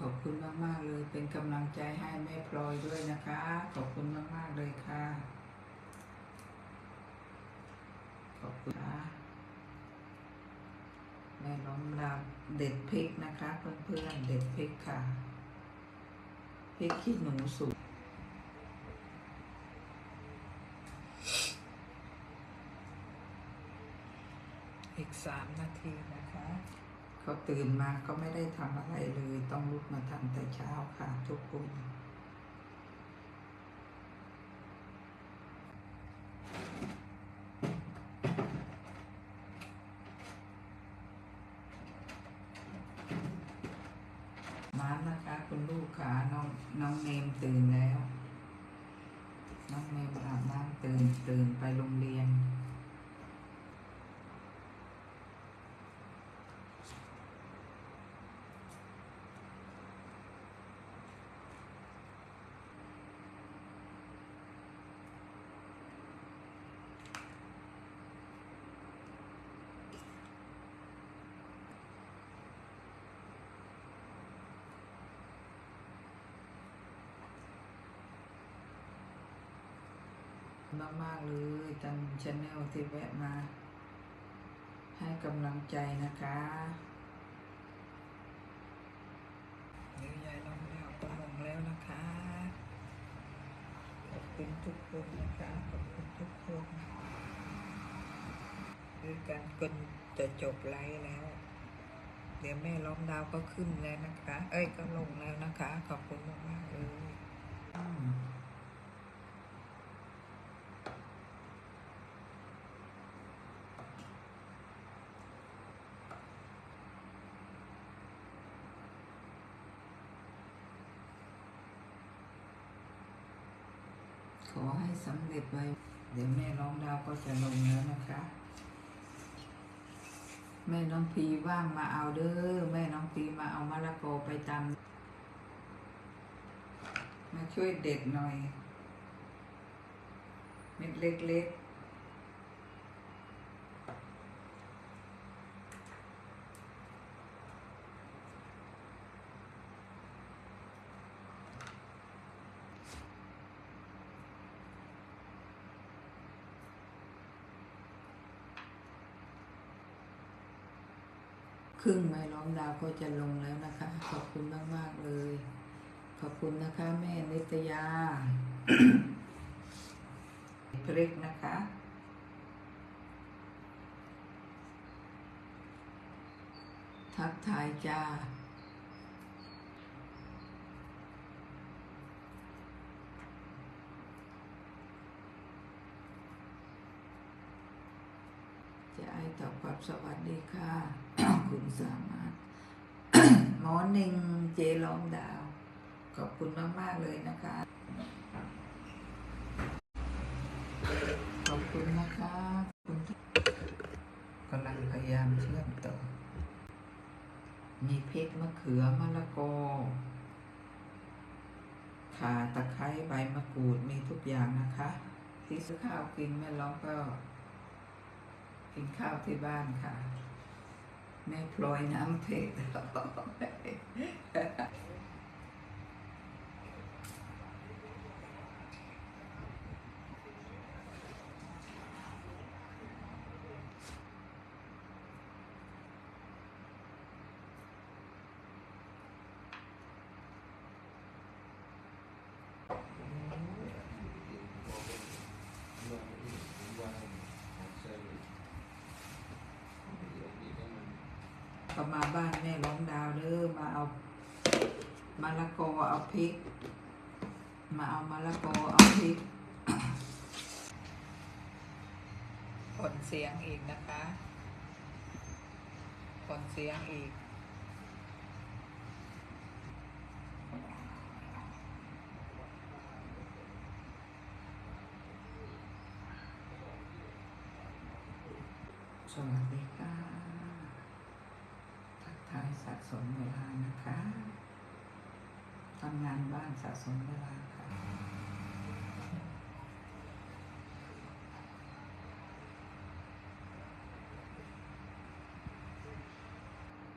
ขอบคุณมาก ๆ เลย เป็นกำลังใจให้แม่พลอยด้วยนะคะ ขอบคุณมาก ๆ เลยค่ะ ขอบคุณค่ะแม่ล้อมลาเด็ดพริกนะคะ เพื่อนๆเด็ดพริกค่ะพริกขี้หนูสุกอีกสามนาทีนะคะ เขาตื่นมาก็ไม่ได้ทำอะไรเลย ต้องลุกมาทำแต่เช้าค่ะทุกคนมานะคะ คุณลูกค่ะน้องน้องเนมตื่นแล้ว น้องเนมอาบน้ำตื่นตื่นไปโรงเรียน มาก ๆ เลยจันชาแนลที่แวะมา ให้กำลังใจนะคะเดี๋ยวยายลงแล้วก็ลงแล้วนะคะ ขอบคุณทุกคนนะคะ ขอบคุณทุกคนคือการคนจะจบไลฟ์แล้ว เดี๋ยวแม่ล้อมดาวก็ขึ้นแล้วนะคะ เอ้ยก็ลงแล้วนะคะ ขอบคุณมาก ๆ เลย ขอให้สำเร็จไวเดี๋ยวแม่น้องดาวก็จะลงแล้วนะคะ แม่น้องพีว่างมาเอาเด้อแม่น้องพีมาเอามะละกอไปตำมาช่วยเด็ดหน่อย เม็ดเล็กๆ ครึ่งไม้ล้อมดาวก็จะลงแล้วนะคะ ขอบคุณมาก ๆ เลย ขอบคุณนะคะ แม่นิตยาพริกนะคะทักทายจ้า จะไอตอบกับสวัสดีค่ะ คุณสามารถหมอหนึ่งเจล้อมดาว ขอบคุณมาก ๆ เลยนะคะ ขอบคุณนะคะคุณกำลังพยายามเชื่อมต่อ มีเพชรมะเขือมะละกอข่าตะไคร้ใบมะกรูดมีทุกอย่างนะคะ ที่ซื้อข้าวกินแม่ล้อมก็ กินข้าวที่บ้านค่ะ แม่พลอยน้ำเพชร ก็มาบ้านแม่ร้องดาวเด้อมาเอามะละกอเอาพริก มาเอามะละกอเอาพริกผลเสียงอีกนะคะผลเสียงอีกสวัสดีค่ะ ทักทาย สะสมเวลานะคะทำงานบ้านสะสมเวลาค่ะ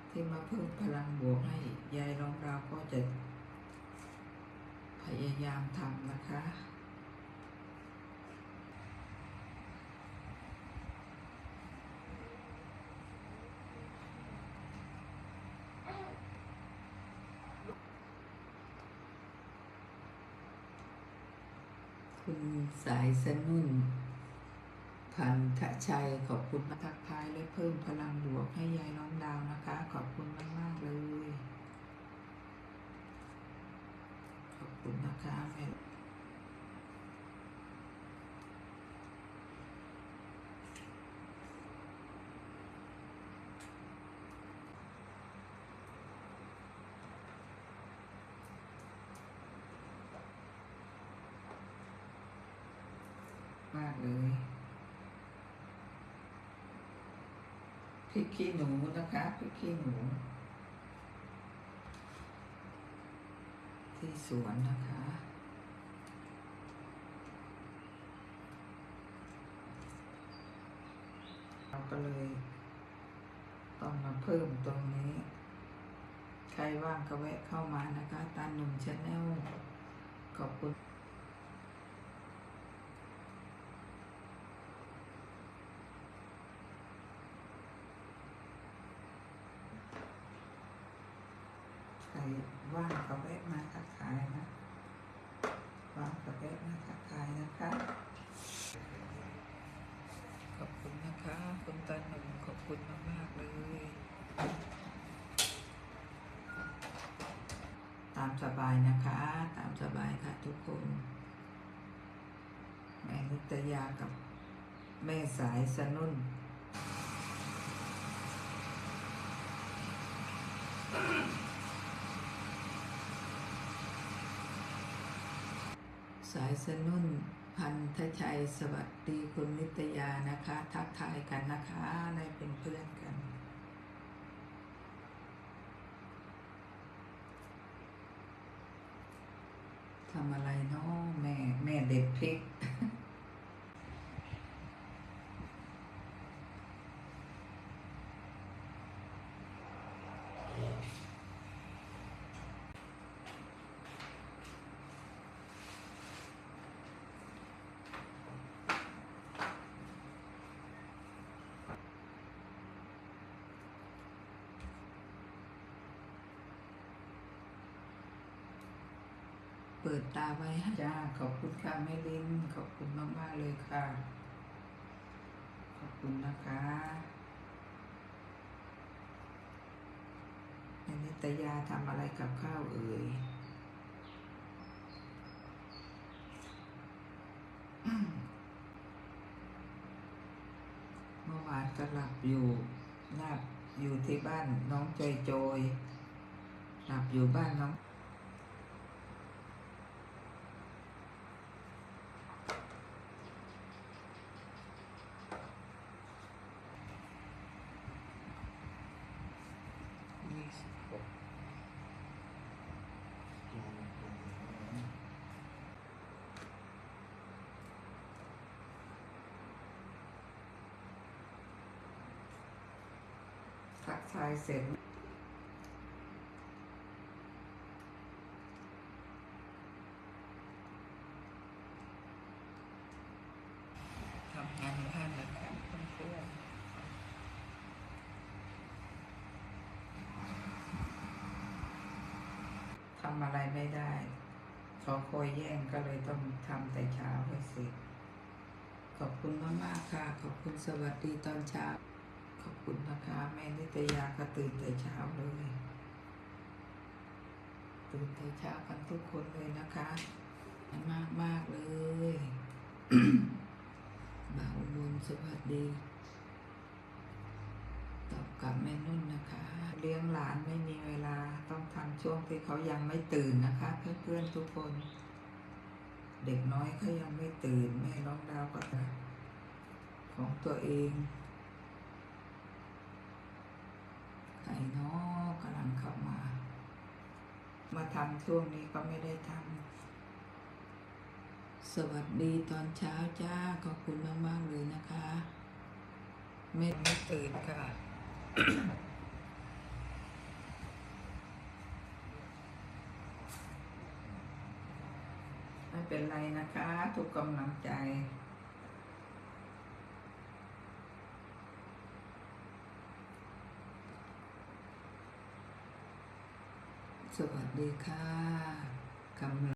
ที่มาเพิ่มพลังบวกให้ยายร้องดาวก็จะพยายามทำนะคะ คุณสายสนุ่นพันธชัยขอบคุณมาทักทายและเพิ่มพลังบวกให้ยายน้องดาวนะคะ ขอบคุณมากมากเลย ขอบคุณนะคะแม่ากเลยพ ริกขี้หนูนะคะพริกขี้หนู ที่สวนนะคะเราก็เลยต้องมาเพิ่มตรงนี้ ใครว่างก็แวะเข้ามานะคะตาหนุ่มชาแนลขอบคุณ ใคร ว่างก็แวะมาทักทายนะว่างก็แวะมาทักทายนะคะ ขอบคุณนะคะคุณตาหนุ่มขอบคุณมากๆเลย ตามสบายนะคะ ตามสบายค่ะทุกคนแม่นิตยากับแม่สายสนุ่น สายสนุ่นพันธชัยสวัสดีคุณนิตยานะคะ ทักทายกันนะคะในเป็นเพื่อนกันทำอะไรเนาะแม่แม่เด็ดพริก เปิดตาไว้ให้จ้าขอบคุณค่ะแม่ลินขอบคุณมากๆเลยค่ะ ขอบคุณนะคะแม่นิตยาทำอะไรกับข้าวเอ่ยเมื่อวานก็หลับอยู่หลับอยู่ที่บ้านน้องจอยจอยหลับอยู่บ้านน้อง ยี่สิบหก ทักทายเสร็จทำงานบ้านนะคะเพื่อนๆทำอะไรไม่ได้ขาคอยแย่งก็เลยต้องทำแต่เช้าให้เสร็จขอบคุณมากๆค่ะ ขอบคุณสวัสดีตอนเช้า ขอบคุณนะคะ แม่นิตยาก็ตื่นแต่เช้าเลย ตื่นแต่เช้ากันทุกคนเลยนะคะมากมากเลยบ่าวมนสวัสดี ตอบกับแม่นุ่นนะคะ เลี้ยงหลานไม่มีเวลาต้องทำช่วงที่เขายังไม่ตื่นนะคะ เพื่อนๆทุกคน เด็กน้อยเขายังไม่ตื่น แม่ร้องดาวก็จะของตัวเอง ทำช่วงนี้ก็ไม่ได้ทำสวัสดีตอนเช้าจ้า ขอบคุณมาก ๆ เลยนะคะ ไม่ไม่ตื่นค่ะ ไม่เป็นไรนะคะ ทุกกำลังใจ สวัสดีค่ะกำลัง